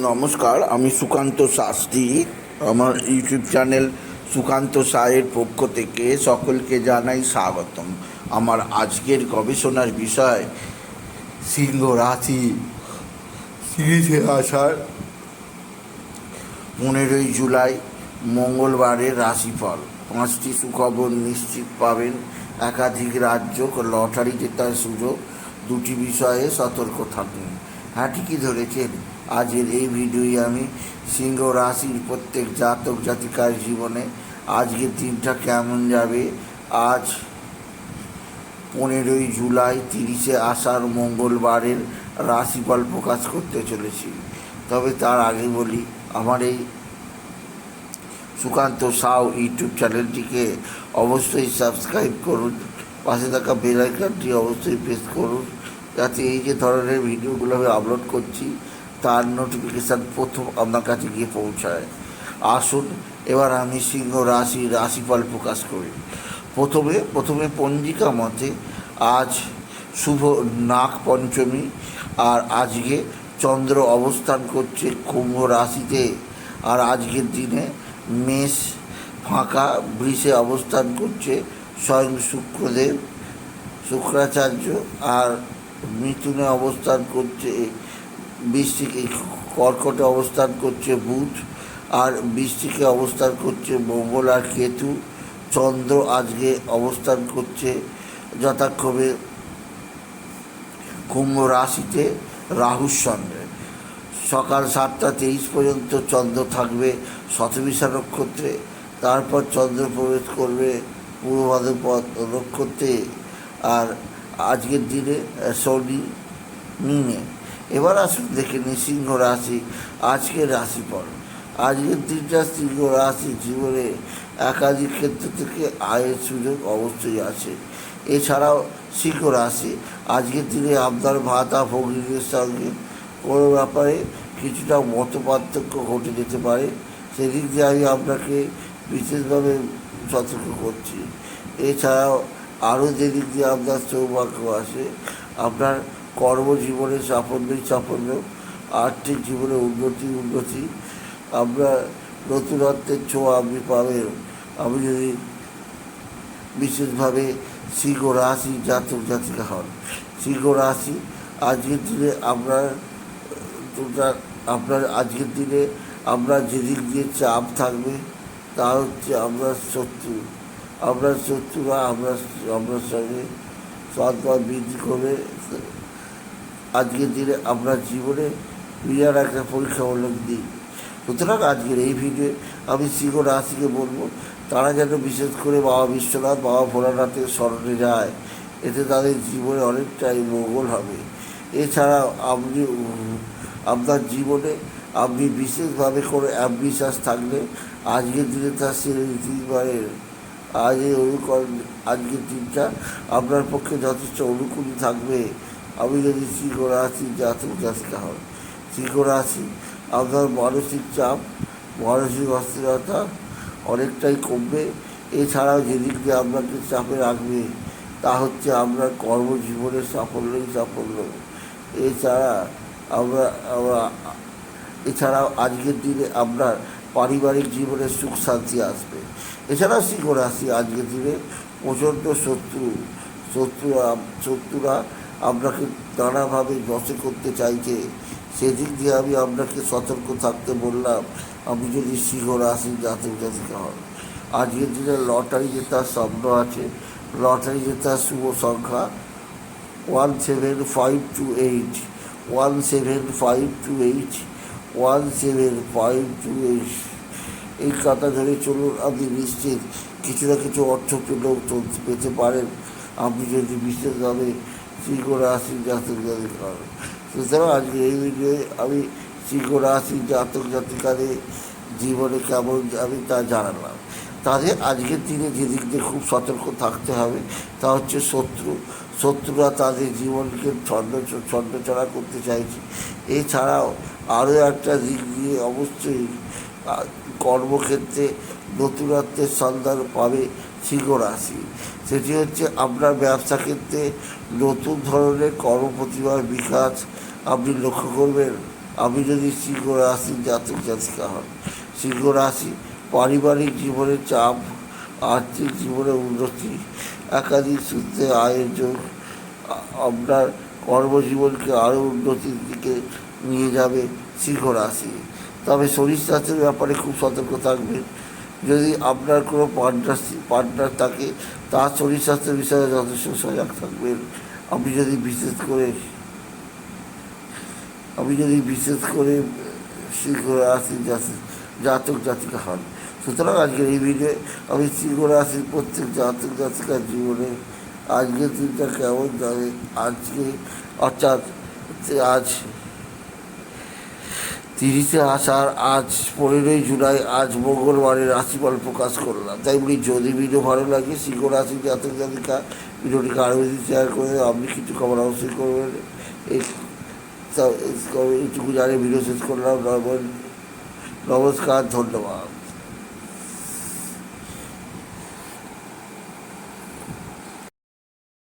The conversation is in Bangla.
নমস্কার, আমি সুকান্ত শাস্ত্রী। আমার ইউটিউব চ্যানেল সুকান্ত সায়ের পক্ষ থেকে সকলকে জানাই স্বাগতম। আমার আজকের গবেষণার বিষয় সিংহ রাশি সিরিজে আসার পনেরোই জুলাই, মঙ্গলবারের রাশিফল। পাঁচটি সুখবর নিশ্চিত পাবেন। একাধিক রাজ্য লটারি জেতার সুযোগ। দুটি বিষয়ে সতর্ক থাকুন। হ্যাঁ ঠিকই ধরেছেন? আজকের এই ভিডিওই আমি সিংহ রাশির প্রত্যেক জাতক জাতিকার জীবনে আজকের দিনটা কেমন যাবে? আজ পনেরোই জুলাই, তিরিশে আষাঢ়, মঙ্গলবারের রাশিফল প্রকাশ করতে চলেছি। তবে তার আগে বলি, আমার এই সুকান্ত সাউ ইউটিউব চ্যানেলটিকে অবশ্যই সাবস্ক্রাইব করুন, পাশে থাকা বেল আইকনটি অবশ্যই প্রেস করুন, যাতে এই যে ধরনের ভিডিওগুলো আমি আপলোড করছি তার নোটিফিকেশান প্রথম আপনার কাছে গিয়ে পৌঁছায়। আসুন, এবার আমি সিংহ রাশি, রাশিফল প্রকাশ করি। প্রথমে প্রথমে পঞ্জিকা মতে আজ শুভ নাগ পঞ্চমী, আর আজকে চন্দ্র অবস্থান করছে কুম্ভ রাশিতে। আর আজকের দিনে মেষ ফাঁকা বৃষে অবস্থান করছে স্বয়ং শুক্রদেব, শুক্রাচার্য, আর মিথুনে অবস্থান করছে বৃষ্টিকে কর্কটে অবস্থান করছে বুধ, আর বৃষ্টিকে অবস্থান করছে মঙ্গল আর কেতু। চন্দ্র আজকে অবস্থান করছে যথাক্রমে কুম্ভ রাশিতে রাহুর সঙ্গে সকাল সাতটা তেইশ পর্যন্ত চন্দ্র থাকবে শতবিশা নক্ষত্রে। তারপর চন্দ্র প্রবেশ করবে পূর্ব ভাদ্রপদ নক্ষত্রে। আর আজকের দিনে শনি মিনে। এবার আসুন দেখে নিই সিংহ রাশি, আজকের রাশিফল। আজকের দিনটা সিংহ রাশি জীবনে একাধিক ক্ষেত্র থেকে আয়ের সুযোগ অবশ্যই আছে। এছাড়াও সিংহ রাশি, আজকের দিনে আপনার ভাতা, ভগ্নীদের সঙ্গে কোনো ব্যাপারে কিছুটা মত পার্থক্য ঘটে যেতে পারে। সেদিক দিয়ে আমি আপনাকে বিশেষভাবে সতর্ক করছি। এছাড়াও আরও যেদিক দিয়ে আপনার সৌভাগ্য আসে, আপনার কর্মজীবনে সাফল্যই সাফল্য, আর্থিক জীবনে উন্নতি উন্নতি। আপনার নতুনত্বের ছোঁয়া আপনি পাবেন আমি যদি বিশেষভাবে সিংহ রাশি জাতক জাতিকা হন। সিংহ রাশি আজকের দিনে আপনার আপনার আজকের দিনে আপনার যেদিক দিয়ে চাপ থাকবে, তা হচ্ছে আপনার শত্রু। আপনার শত্রুরা আপনার আপনার সঙ্গে সৎপথ বৃদ্ধি করবে আজকের দিনে আপনার জীবনে বিরাট একটা পরীক্ষামূলক দিন সুতরাং আজকের এই ভিডিও আমি সিংহ রাশিকে বলব, তারা যেন বিশেষ করে বাবা বিশ্বনাথ, বাবা ভোলানাথের স্মরণে যায়। এতে তাদের জীবনে অনেকটাই মঙ্গল হবে। এছাড়া আপনি, আপনার জীবনে আপনি বিশেষভাবে কোনো অ্যাম্বিশ্বাস থাকলে আজকের দিনে তার দিতে আজ এই অনুকরণ, আজকের দিনটা আপনার পক্ষে যথেষ্ট অনুকূল থাকবে। আমি যদি জাতিকা হন। সিংহ রাশি আপনার মানসিক চাপ, মানসিক অস্থিরতা অনেকটাই কমবে। এছাড়াও যেদিক দিয়ে আপনাকে চাপে রাখবে, তা হচ্ছে আপনার কর্মজীবনের সাফল্যই সাফল্য। এছাড়া আমরা আমরা, এছাড়াও আজকের দিনে আপনার পারিবারিক জীবনে সুখ শান্তি আসবে। এছাড়াও সিংহ রাশি আজকের দিনে প্রচণ্ড শত্রু, শত্রুরা শত্রুরা আপনাকে নানাভাবে বসে করতে চাইছে। সেদিক দিয়ে আমি আপনাকে সতর্ক থাকতে বললাম, আমি যদি সিংহ রাশি জাতক জাতিকা হন আজকের দিনে লটারি জেতার স্বপ্ন আছে। লটারি জেতার শুভ সংখ্যা one seven five two eight, one seven five two eight, one seven five two eight. এই কাতা ধরে চলুন, আপনি নিশ্চিত কিছু না কিছু অর্থ পেলেও পেতে পারেন। আপনি যদি বিশেষভাবে সিংহ রাশি জাতক জাতিকা হন সুতরাং আজকে এই ভিডিওয়ে আমি সিংহ রাশি জাতক জাতিকাদের জীবনে কেমন আমি তা জানালাম। তাদের আজকের দিনে যেদিক দিয়ে খুব সতর্ক থাকতে হবে, তা হচ্ছে শত্রু। শত্রুরা তাদের জীবনকে ছন্দ ছন্নছড়া করতে চাইছে। এছাড়াও আরও একটা দিক দিয়ে অবশ্যই কর্মক্ষেত্রে নতুনত্বের সন্ধান পাবে সিংহ রাশি সেটি হচ্ছে আপনার ব্যবসা ক্ষেত্রে নতুন ধরনের কর্মপ্রতিভার বিকাশ আপনি লক্ষ্য করবেন। আপনি যদি সিংহ রাশি জাতক জাতিকা হন সিংহ রাশি পারিবারিক জীবনের চাপ, আর্থিক জীবনে উন্নতি, একাধিক সূত্রে আয়ের যোগ আপনার কর্মজীবনকে আরও উন্নতির দিকে নিয়ে যাবে সিংহ রাশি তবে শরীর স্বাস্থ্যের ব্যাপারে খুব সতর্ক থাকবেন। যদি আপনার কোনো পার্টনার পার্টনার থাকে, তার শরীর স্বাস্থ্যের বিষয়ে যথেষ্ট সজাগ থাকবেন। আপনি যদি বিশেষ করে, আপনি যদি বিশেষ করে সিংহ রাশি জাতি- জাতক জাতিকা হন। সুতরাং আজকের এই ভিডিও আমি সিংহ রাশির প্রত্যেক জাতক জাতিকার জীবনে আজকের দিনটা কেমন যাবে, আজকে, অর্থাৎ, আজ তিরিশে আসার আজ পনেরোই জুলাই, আজ মঙ্গলবারের রাশিফল প্রকাশ করলাম। তাই বলি, যদি ভিডিও ভালো লাগে সিংহ রাশি জাতক জাতিকা ভিডিওটিকে আরও বেশি শেয়ার করে আপনি কিছু খবর অবশ্যই করবেন। এই এইটুকু জানিয়ে ভিডিও শেষ করলাম। নমস্কার, ধন্যবাদ।